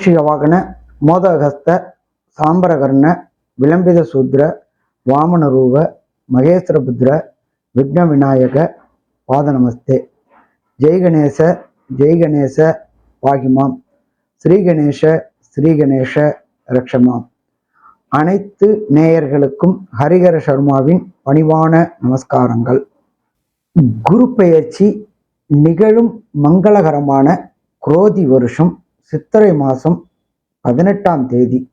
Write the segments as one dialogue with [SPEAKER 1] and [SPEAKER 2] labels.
[SPEAKER 1] மூஷிக வாகன மோதகஸ்த சாம்பரகர்ண விளம்பித சூத்ர வாமனரூப மகேஸ்வரபுத்ர விக்ன விநாயக பாத நமஸ்தே ஜெய் கணேச ஜெய் கணேச பாகிமாம். ஸ்ரீ கணேஷ ஸ்ரீ கணேஷ ரக்ஷமாம். அனைத்து நேயர்களுக்கும் ஹரிஹர சர்மாவின் பணிவான நமஸ்காரங்கள். குரு பெயர்ச்சி நிகழும் மங்களகரமான குரோதி வருஷம் சித்திரை மாதம் பதினெட்டாம் தேதி.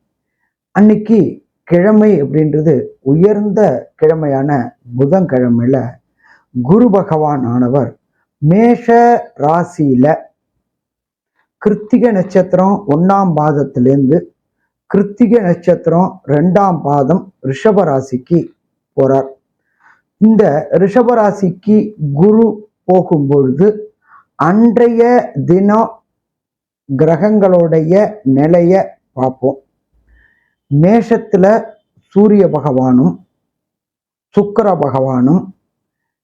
[SPEAKER 1] அன்னைக்கு கிழமை அப்படின்றது உயர்ந்த கிழமையான புதன்கிழமையில குரு பகவான் ஆனவர் மேஷ ராசியில கிருத்திக நட்சத்திரம் ஒன்னாம் பாதத்திலேருந்து கிருத்திக நட்சத்திரம் ரெண்டாம் பாதம் ரிஷபராசிக்கு போறார். இந்த ரிஷபராசிக்கு குரு போகும்பொழுது அன்றைய தினம் கிரகங்களுடைய நிலைய பார்ப்போம். மேஷத்துல சூரிய பகவானும் சுக்கர பகவானும்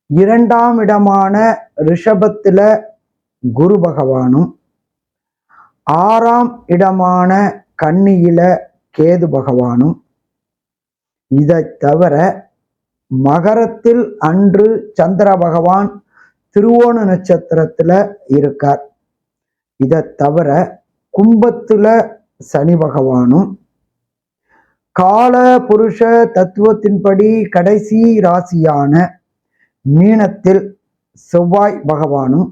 [SPEAKER 1] இரண்டாம் இடமான ரிஷபத்துல குரு பகவானும் ஆறாம் இடமான கன்னியில கேது பகவானும். இதை தவிர மகரத்தில் அன்று சந்திர பகவான் திருவோண நட்சத்திரத்துல இருக்கார். இதை தவிர கும்பத்துல சனி பகவானும் கால புருஷ தத்துவத்தின்படி கடைசி ராசியான மீனத்தில் செவ்வாய் பகவானும்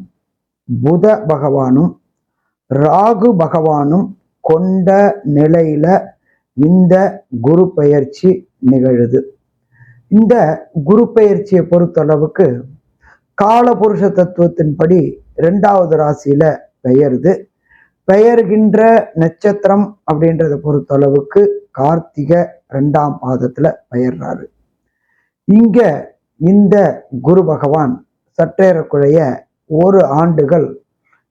[SPEAKER 1] புத பகவானும் ராகு பகவானும் கொண்ட நிலையில இந்த குரு பெயர்ச்சி நிகழுது. இந்த குரு பெயர்ச்சியை பொறுத்தளவுக்கு காலபுருஷ தத்துவத்தின்படி ரெண்டாவது ராசியில பெயருது. பெயர்கின்ற நட்சத்திரம் அப்படின்றத பொறுத்தளவுக்கு கார்த்திக ரெண்டாம் பாதத்துல பெயர்றாரு. இங்க இந்த குரு பகவான் சற்றேறக்குழைய ஒரு ஆண்டுகள்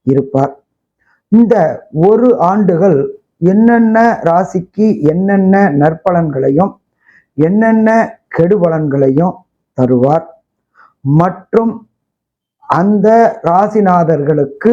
[SPEAKER 1] இருப்பார். இந்த ஒரு ஆண்டுகள் என்னென்ன ராசிக்கு என்னென்ன நற்பலன்களையும் என்னென்ன கெடுபலன்களையும் தருவார் மற்றும் அந்த ராசிநாதர்களுக்கு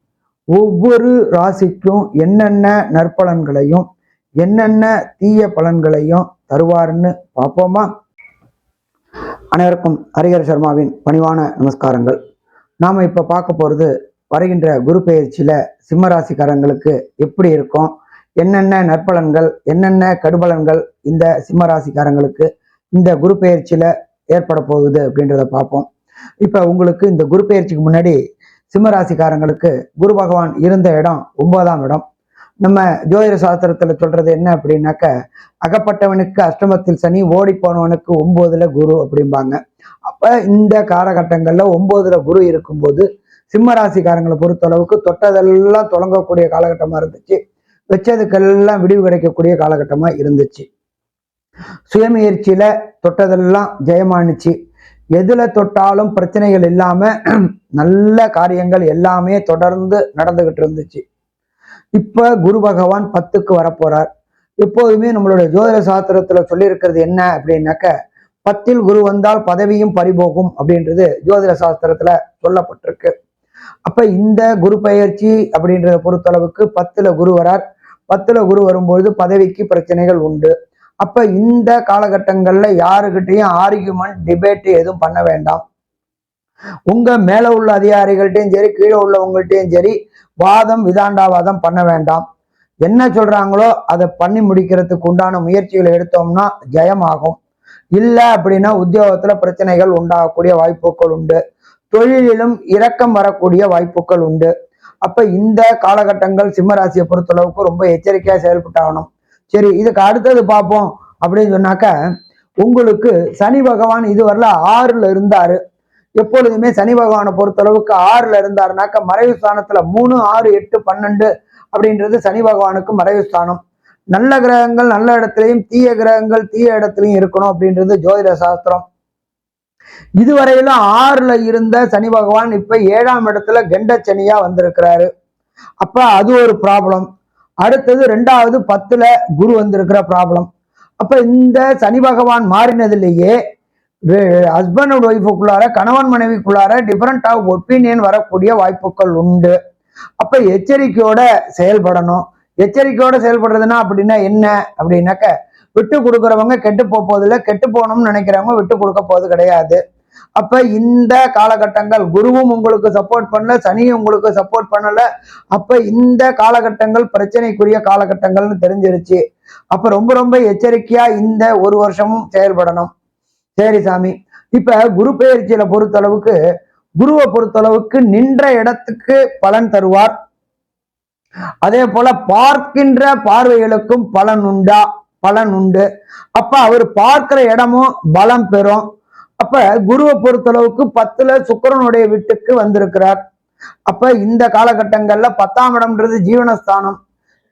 [SPEAKER 1] ஒவ்வொரு ராசிக்கும் என்னென்ன நற்பலன்களையும் என்னென்ன தீய பலன்களையும் தருவாருன்னு பார்ப்போமா? அனைவருக்கும் ஹரிஹர சர்மாவின் பணிவான நமஸ்காரங்கள். நாம் இப்போ பார்க்க போகிறது வருகின்ற குரு பெயர்ச்சியில் சிம்ம ராசிக்காரங்களுக்கு எப்படி இருக்கும் என்னென்ன நற்பலன்கள் என்னென்ன கடுபலன்கள் இந்த சிம்ம ராசிக்காரங்களுக்கு இந்த குரு பயிற்சியில் ஏற்பட போகுது அப்படின்றத பார்ப்போம். இப்போ உங்களுக்கு இந்த குரு பயிற்சிக்கு முன்னாடி சிம்மராசிக்காரங்களுக்கு குரு பகவான் இருந்த இடம் ஒன்பதாம் இடம். நம்ம ஜோதிட சாஸ்திரத்துல சொல்றது என்ன அப்படின்னாக்க அகப்பட்டவனுக்கு அஷ்டமத்தில் சனி ஓடி போனவனுக்கு ஒன்பதுல குரு அப்படிம்பாங்க. அப்ப இந்த காலகட்டங்கள்ல ஒன்பதுல குரு இருக்கும்போது சிம்ம ராசிக்காரங்களை பொறுத்த அளவுக்கு தொட்டதெல்லாம் தொடங்கக்கூடிய காலகட்டமா இருந்துச்சு. வச்சதுக்கெல்லாம் விடிவு கிடைக்கக்கூடிய காலகட்டமா இருந்துச்சு. சுயமுயற்சியில தொட்டதெல்லாம் ஜெயமானுச்சு. எதுல தொட்டாலும் பிரச்சனைகள் இல்லாம நல்ல காரியங்கள் எல்லாமே தொடர்ந்து நடந்துகிட்டு இருந்துச்சு. இப்ப குரு பகவான் பத்துக்கு வரப்போறார். எப்போதுமே நம்மளுடைய ஜோதிட சாஸ்திரத்துல சொல்லியிருக்கிறது என்ன அப்படின்னாக்க பத்தில் குரு வந்தால் பதவியும் பறிபோகும் அப்படின்றது ஜோதிட சாஸ்திரத்துல சொல்லப்பட்டிருக்கு. அப்ப இந்த குரு பயிற்சி அப்படின்றத பொறுத்தளவுக்கு பத்துல குரு வரார். பத்துல குரு வரும்பொழுது பதவிக்கு பிரச்சனைகள் உண்டு. அப்ப இந்த காலகட்டங்கள்ல யாருக்கிட்டையும் ஆர்கியூமெண்ட் டிபேட் எதுவும் பண்ண வேண்டாம். உங்க மேல உள்ள அதிகாரிகள்ட்டையும் சரி கீழே உள்ளவங்கள்ட்டையும் சரி வாதம் விதாண்டாவாதம் பண்ண வேண்டாம். என்ன சொல்றாங்களோ அதை பண்ணி முடிக்கிறதுக்கு உண்டான முயற்சிகளை எடுத்தோம்னா ஜெயமாகும். இல்லை அப்படின்னா உத்தியோகத்துல பிரச்சனைகள் உண்டாகக்கூடிய வாய்ப்புகள் உண்டு. தொழிலிலும் இரக்கம் வரக்கூடிய வாய்ப்புகள் உண்டு. அப்ப இந்த காலகட்டங்கள் சிம்மராசியை பொறுத்தளவுக்கு ரொம்ப எச்சரிக்கையா செயல்பட்டாகணும். சரி இதுக்கு அடுத்தது பார்ப்போம் அப்படின்னு சொன்னாக்க உங்களுக்கு சனி பகவான் இதுவரையில் ஆறுல இருந்தாரு. எப்பொழுதுமே சனி பகவானை பொறுத்தளவுக்கு ஆறுல இருந்தாருனாக்க மறைவு ஸ்தானத்துல மூணு ஆறு எட்டு பன்னெண்டு அப்படின்றது சனி பகவானுக்கு மறைவு ஸ்தானம். நல்ல கிரகங்கள் நல்ல இடத்துலையும் தீய கிரகங்கள் தீய இடத்துலையும் இருக்கணும் அப்படின்றது ஜோதிட சாஸ்திரம். இதுவரையிலும் ஆறுல இருந்த சனி பகவான் இப்ப ஏழாம் இடத்துல கெண்ட சனியா வந்திருக்கிறாரு. அப்ப அது ஒரு ப்ராப்ளம் அடுத்தது ரெண்டாவது பத்துல குரு வந்திருக்கிற ப்ராப்ளம் அப்ப இந்த சனி பகவான் மாறினதுலேயே ஹஸ்பண்ட் அண்ட் ஒய்ஃபுக்குள்ளார கணவன் மனைவிக்குள்ளார டிஃப்ரெண்ட் ஆஃப் ஒப்பீனியன் வரக்கூடிய வாய்ப்புகள் உண்டு. அப்ப எச்சரிக்கையோட செயல்படணும். எச்சரிக்கையோட செயல்படுறதுன்னா அப்படின்னா என்ன? அப்படின்னாக்க விட்டு கொடுக்குறவங்க கெட்டு போக போதில்லை கெட்டு போகணும்னு நினைக்கிறவங்க விட்டு கொடுக்க போவது கிடையாது. அப்ப இந்த காலகட்டங்கள் குருவும் உங்களுக்கு சப்போர்ட் பண்ணல சனியும் உங்களுக்கு சப்போர்ட் பண்ணல. அப்ப இந்த காலகட்டங்கள் பிரச்சனைக்குரிய காலகட்டங்கள்னு தெரிஞ்சிருச்சு. அப்ப ரொம்ப ரொம்ப எச்சரிக்கையா இந்த ஒரு வருஷமும் செயல்படணும். சரி சாமி. இப்ப குரு பெயர்ச்சியில பொறுத்தளவுக்கு குருவை பொறுத்தளவுக்கு நின்ற இடத்துக்கு பலன் தருவார். அதே போல பார்க்கின்ற பார்வைகளுக்கும் பலன் உண்டா? பலன் உண்டு. அப்ப அவர் பார்க்கிற இடமும் பலம் பெறும். அப்ப குருவை பொறுத்தளவுக்கு பத்துல சுக்கரனுடைய வீட்டுக்கு வந்திருக்கிறார். அப்ப இந்த காலகட்டங்கள்ல பத்தாம் இடம்ன்றது ஜீவனஸ்தானம்.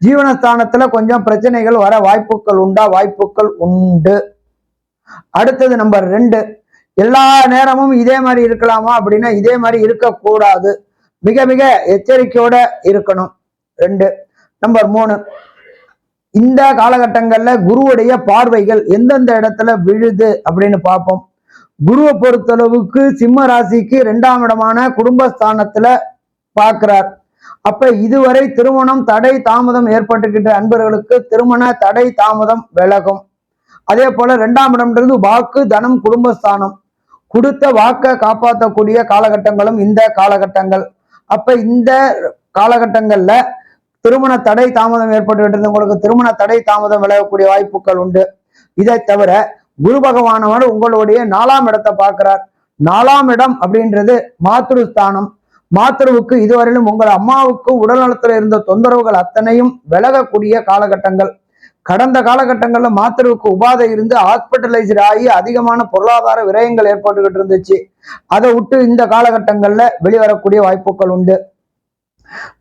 [SPEAKER 1] ஜீவனஸ்தானத்துல கொஞ்சம் பிரச்சனைகள் வர வாய்ப்புகள் உண்டா? வாய்ப்புகள் உண்டு. அடுத்தது நம்பர் ரெண்டு. எல்லா நேரமும் இதே மாதிரி இருக்கலாமா அப்படின்னா இதே மாதிரி இருக்கக்கூடாது. மிக மிக எச்சரிக்கையோட இருக்கணும். ரெண்டு. நம்பர் மூணு. இந்த காலகட்டங்கள்ல குருவுடைய பார்வைகள் எந்தெந்த இடத்துல விழுது அப்படின்னு பார்ப்போம். குருவை பொறுத்தளவுக்கு சிம்ம ராசிக்கு இரண்டாம் இடமான குடும்பஸ்தானத்துல பார்க்கிறார் அப்ப இதுவரை திருமணம் தடை தாமதம் ஏற்பட்டுக்கிட்ட அன்பர்களுக்கு திருமண தடை தாமதம் விலகும். அதே போல இரண்டாம் இடம்ன்றது வாக்கு தனம் குடும்பஸ்தானம். கொடுத்த வாக்கை காப்பாற்றக்கூடிய காலகட்டங்களும் இந்த காலகட்டங்கள். அப்ப இந்த காலகட்டங்கள்ல திருமண தடை தாமதம் ஏற்பட்டு இருந்தவங்களுக்கு திருமண தடை தாமதம் விளையக்கூடிய வாய்ப்புகள் உண்டு. இதை தவிர குரு பகவானவர் உங்களுடைய நாலாம் இடத்தை பார்க்கிறார். நாலாம் இடம் அப்படின்றது மாத்ருஸ்தானம். மாத்ருவுக்கு இதுவரையிலும் உங்கள் அம்மாவுக்கு உடல்நலத்துல இருந்த தொந்தரவுகள் அத்தனையும் விலகக்கூடிய காலகட்டங்கள். கடந்த காலகட்டங்கள்ல மாத்திருவுக்கு உபாதை இருந்து ஹாஸ்பிட்டலைஸ்ட் ஆகி அதிகமான பொருளாதார விரயங்கள் ஏற்பட்டுக்கிட்டு இருந்துச்சு. அதை விட்டு இந்த காலகட்டங்கள்ல வெளிவரக்கூடிய வாய்ப்புகள் உண்டு.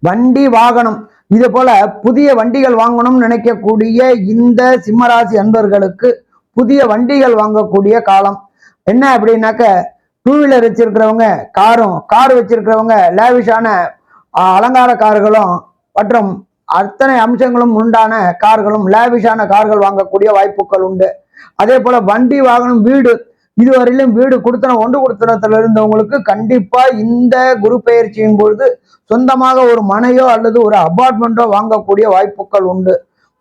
[SPEAKER 1] வண்டி வாகனம் இது போல புதிய வண்டிகள் வாங்கணும்னு நினைக்கக்கூடிய இந்த சிம்மராசி அன்பர்களுக்கு புதிய வண்டிகள் வாங்கக்கூடிய காலம். என்ன அப்படின்னாக்க டூ வீலர் வச்சிருக்கிறவங்க காரும் கார் வச்சிருக்கிறவங்க லேவிஷான அலங்கார கார்களும் மற்றும் அத்தனை அம்சங்களும் உண்டான கார்களும் லேவிஷான கார்கள் வாங்கக்கூடிய வாய்ப்புகள் உண்டு. அதே போல வண்டி வாகனம் வீடு இதுவரையிலும் வீடு கொடுத்தன ஒன்று கொடுத்தனத்துல இருந்தவங்களுக்கு கண்டிப்பா இந்த குரு பயிற்சியின் பொழுது சொந்தமாக ஒரு மனையோ அல்லது ஒரு அபார்ட்மெண்ட்டோ வாங்கக்கூடிய வாய்ப்புகள் உண்டு.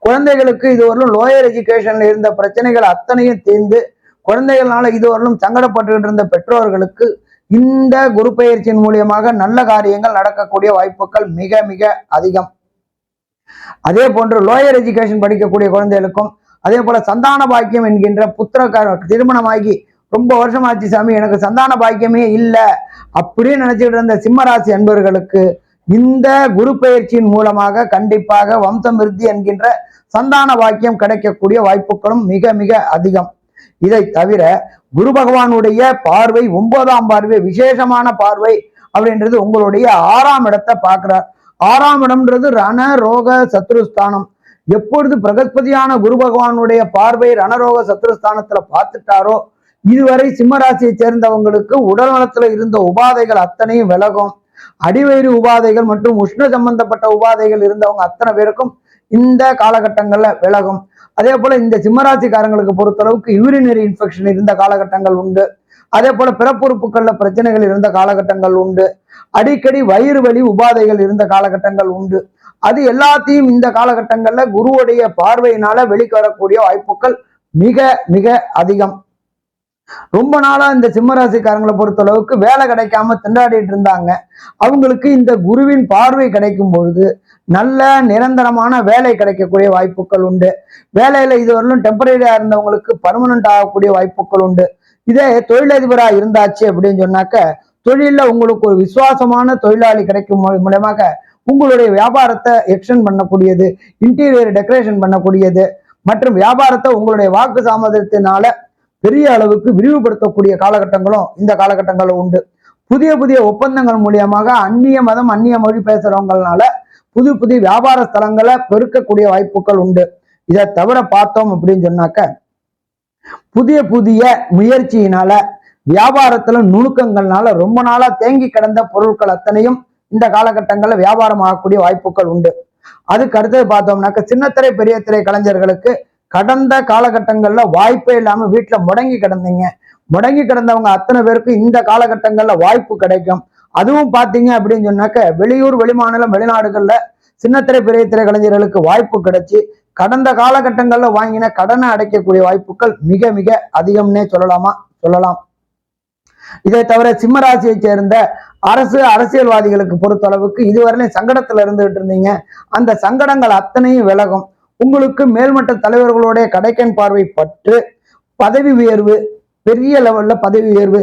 [SPEAKER 1] குழந்தைகளுக்கு இதுவரையிலும் லோயர் எஜுகேஷன்ல இருந்த பிரச்சனைகள் அத்தனையும் தீர்ந்து குழந்தைகள்னால இதுவரையிலும் சங்கடப்பட்டுக்கிட்டு இருந்த பெற்றோர்களுக்கு இந்த குரு பயிற்சியின் மூலியமாக நல்ல காரியங்கள் நடக்கக்கூடிய வாய்ப்புகள் மிக மிக அதிகம். அதே போன்று லோயர் எஜுகேஷன் படிக்கக்கூடிய குழந்தைகளுக்கும் அதே போல சந்தான பாக்கியம் என்கின்ற புத்திர திருமணமாகி ரொம்ப வருஷமாச்சு சாமி எனக்கு சந்தான பாக்கியமே இல்லை அப்படின்னு நினைச்சிட்டு இருந்த சிம்மராசி அன்பர்களுக்கு இந்த குரு பயிற்சியின் மூலமாக கண்டிப்பாக வம்சம் விருத்தி என்கின்ற சந்தான வாக்கியம் கிடைக்கக்கூடிய வாய்ப்புகளும் மிக மிக அதிகம். இதை தவிர குரு பகவானுடைய பார்வை ஒன்பதாம் பார்வை விசேஷமான பார்வை அப்படின்றது உங்களுடைய ஆறாம் இடத்தை பார்க்கிறார். ஆறாம் இடம்ன்றது ரண ரோக சத்ருஸ்தானம். எப்பொழுது பிரகஸ்பதியான குரு பகவானுடைய பார்வை ரணரோக சத்ருஸ்தானத்துல பார்த்துட்டாரோ இதுவரை சிம்மராசியை சேர்ந்தவங்களுக்கு உடல் நலத்துல இருந்த உபாதைகள் அத்தனையும் விலகும். அடிவயிறு உபாதைகள் மற்றும் உஷ்ண சம்பந்தப்பட்ட உபாதைகள் இருந்தவங்க அத்தனை பேருக்கும் இந்த காலகட்டங்கள்ல விலகும். அதே போல இந்த சிம்மராசிக்காரங்களுக்கு பொறுத்தளவுக்கு யூரினரி இன்ஃபெக்ஷன் இருந்த காலகட்டங்கள் உண்டு. அதே போல பிறப்புறுப்புகள்ல பிரச்சனைகள் இருந்த காலகட்டங்கள் உண்டு. அடிக்கடி வயிறு வலி உபாதைகள் இருந்த காலகட்டங்கள் உண்டு. அது எல்லாத்தையும் இந்த காலகட்டங்கள்ல குருவுடைய பார்வையினால வெளிக்கு வரக்கூடிய வாய்ப்புகள் மிக மிக அதிகம். ரொம்ப நாளா இந்த சிம்மராசிக்காரங்களை பொறுத்தளவுக்கு வேலை கிடைக்காம திண்டாடிட்டு இருந்தாங்க. அவங்களுக்கு இந்த குருவின் பார்வை கிடைக்கும் பொழுது நல்ல நிரந்தரமான வேலை கிடைக்கக்கூடிய வாய்ப்புகள் உண்டு. வேலையில இதுவரையிலும் டெம்பரரியா இருந்தவங்களுக்கு பர்மனன்ட் ஆகக்கூடிய வாய்ப்புகள் உண்டு. இதே தொழிலதிபராக இருந்தாச்சு அப்படின்னு சொன்னாக்க தொழில உங்களுக்கு ஒரு விசுவாசமான தொழிலாளி கிடைக்கும் மூ- மூலமாக உங்களுடைய வியாபாரத்தை எக்ஸ்டெண்ட் பண்ணக்கூடியது இன்டீரியர் டெக்கரேஷன் பண்ணக்கூடியது மற்றும் வியாபாரத்தை உங்களுடைய வாக்கு சாமர்த்தியத்தினால பெரிய அளவுக்கு விரிவுபடுத்தக்கூடிய காலகட்டங்களும் இந்த காலகட்டங்களில் உண்டு. புதிய புதிய ஒப்பந்தங்கள் மூலியமாக அந்நிய மதம் அந்நிய மொழி பேசுறவங்கனால புது புதிய வியாபார ஸ்தலங்களை பெருக்கக்கூடிய வாய்ப்புகள் உண்டு. இதை தவிர பார்த்தோம் அப்படின்னு சொன்னாக்க புதிய புதிய முயற்சியினால வியாபாரத்துல நுணுக்கங்கள்னால ரொம்ப நாளா தேங்கி கிடந்த பொருட்கள் அத்தனையும் இந்த காலகட்டங்களில் வியாபாரம் ஆகக்கூடிய வாய்ப்புகள் உண்டு. அதுக்கு அடுத்தது பார்த்தோம்னாக்க சின்னத்திரை பெரிய திரை கலைஞர்களுக்கு கடந்த காலகட்டங்கள்ல வாய்ப்பே இல்லாம வீட்டுல முடங்கி கிடந்தீங்க. முடங்கி கிடந்தவங்க அத்தனை பேருக்கு இந்த காலகட்டங்கள்ல வாய்ப்பு கிடைக்கும். அதுவும் பாத்தீங்க அப்படின்னு சொன்னாக்க வெளியூர் வெளிமாநிலம் வெளிநாடுகள்ல சின்னத்திரை பெரிய திரை கலைஞர்களுக்கு வாய்ப்பு கிடைச்சி கடந்த காலகட்டங்கள்ல வாங்கின கடனை அடைக்கக்கூடிய வாய்ப்புகள் மிக மிக அதிகம்னே சொல்லலாமா? சொல்லலாம். இதை தவிர சிம்மராசியை சேர்ந்த அரசு அரசியல்வாதிகளுக்கு பொறுத்தளவுக்கு இதுவரையிலும் சங்கடத்துல இருந்துகிட்டு இருந்தீங்க. அந்த சங்கடங்கள் அத்தனையும் விலகும். உங்களுக்கு மேல்மட்ட தலைவர்களுடைய கடைக்கன் பார்வை பற்று பதவி உயர்வு பெரிய லெவல்ல பதவி உயர்வு.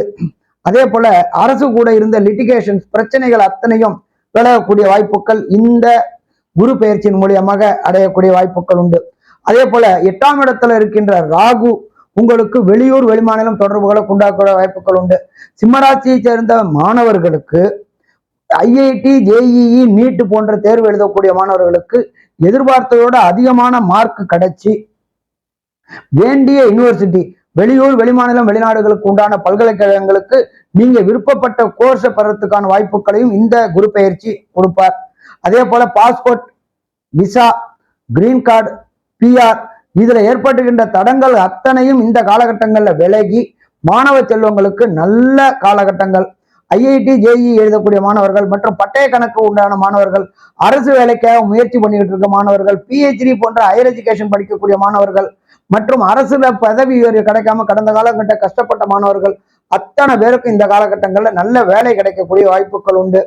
[SPEAKER 1] அதே போல அரசு கூட இருந்த லிட்டிகேஷன்ஸ் பிரச்சனைகள் அத்தனையும் விலகக்கூடிய வாய்ப்புகள் இந்த குரு பயிற்சியின் மூலியமாக அடையக்கூடிய வாய்ப்புகள் உண்டு. அதே போல எட்டாம் இடத்துல இருக்கின்ற ராகு உங்களுக்கு வெளியூர் வெளிமாநிலம் தொடர்புகளை உண்டாக்கக்கூடிய வாய்ப்புகள் உண்டு. சிம்மராசியை சேர்ந்த மாணவர்களுக்கு ஐஐடி ஜேஇஇ நீட் போன்ற தேர்வு எழுதக்கூடிய மாணவர்களுக்கு எதிர்பார்த்ததோட அதிகமான மார்க் கிடைச்சி வேண்டிய யூனிவர்சிட்டி வெளியூர் வெளிமாநிலம் வெளிநாடுகளுக்கு உண்டான பல்கலைக்கழகங்களுக்கு நீங்க விருப்பப்பட்ட கோர்ஸை பெறத்துக்கான வாய்ப்புகளையும் இந்த குரு பயிற்சி கொடுப்பார். அதே போல passport visa green card PR இதுல ஏற்பட்டுகின்ற தடங்கள் அத்தனையும் இந்த காலகட்டங்கள்ல விலகி மாணவ செல்வங்களுக்கு நல்ல காலகட்டங்கள். ஐஐடி ஜேஇ எழுதக்கூடிய மாணவர்கள் மற்றும் பட்டய கணக்கு உண்டான மாணவர்கள் அரசு வேலைக்காக முயற்சி பண்ணிக்கிட்டு இருக்க மாணவர்கள் பிஹெச்டி போன்ற ஹையர் எஜுகேஷன் படிக்கக்கூடிய மாணவர்கள் மற்றும் அரசுல பதவி உயர்வு கிடைக்காம கடந்த காலகட்ட கஷ்டப்பட்ட மாணவர்கள் அத்தனை பேருக்கும் இந்த காலகட்டங்கள்ல நல்ல வேலை கிடைக்கக்கூடிய வாய்ப்புகள் உண்டு.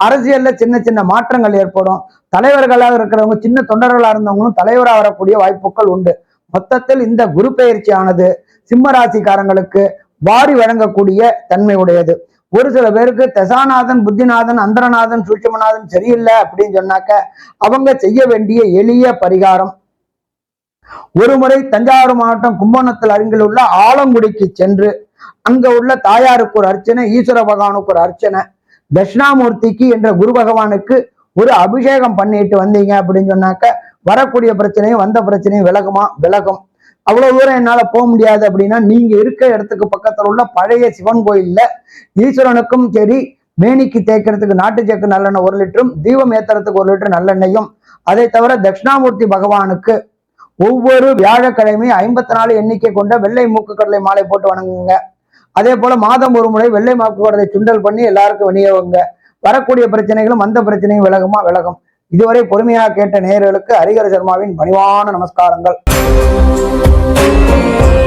[SPEAKER 1] அரசியல்ல சின்ன சின்ன மாற்றங்கள் ஏற்படும். தலைவர்களாக இருக்கிறவங்க சின்ன தொண்டர்களா இருந்தவங்களும் தலைவராக வரக்கூடிய வாய்ப்புகள் உண்டு. மொத்தத்தில் இந்த குரு பயிற்சியானது சிம்ம ராசிக்காரங்களுக்கு வாரி வழங்கக்கூடிய தன்மை உடையது ஒரு சில பேருக்கு தசாநாதன் புத்திநாதன் அந்தரநாதன் சூட்சமநாதன் சரியில்லை அப்படின்னு சொன்னாக்க அவங்க செய்ய வேண்டிய எளிய பரிகாரம். ஒரு முறை தஞ்சாவூர் மாவட்டம் கும்பகோணத்தில் அருகில் உள்ள ஆலங்குடிக்கு சென்று அங்க உள்ள தாயாருக்கு ஒரு அர்ச்சனை ஈஸ்வர பகவானுக்கு ஒரு அர்ச்சனை தட்சிணாமூர்த்திக்கு என்ற குரு பகவானுக்கு ஒரு அபிஷேகம் பண்ணிட்டு வந்தீங்க அப்படின்னு சொன்னாக்க வரக்கூடிய பிரச்சனையும் வந்த பிரச்சனையும் விலகுமா? விலகும். அவ்வளவு தூரம் என்னால போக முடியாது அப்படின்னா நீங்க இருக்க இடத்துக்கு பக்கத்துல உள்ள பழைய சிவன் கோயில்ல ஈஸ்வரனுக்கும் சரி மேனிக்கு தேய்க்கிறதுக்கு நாட்டு சேக்கு நல்லெண்ணெய் ஒரு லிட்டரும் தீபம் ஏத்துறதுக்கு ஒரு லிட்டர் நல்லெண்ணெயும். அதை தவிர தட்சிணாமூர்த்தி பகவானுக்கு ஒவ்வொரு வியாழக்கிழமை ஐம்பத்தி நாலு எண்ணிக்கை கொண்ட வெள்ளை மூக்கு கடலை மாலை போட்டு வணங்குங்க. அதே போல மாதம் ஒரு முறை வெள்ளை மூக்கு கடலை சுண்டல் பண்ணி எல்லாருக்கும் விநியோகங்க. வரக்கூடிய பிரச்சனைகளும் அந்த பிரச்சனையும் விலகுமா? விலகும். இதுவரை பொறுமையாக கேட்ட நேயர்களுக்கு ஹரிகர சர்மாவின் பணிவான நமஸ்காரங்கள். Yeah.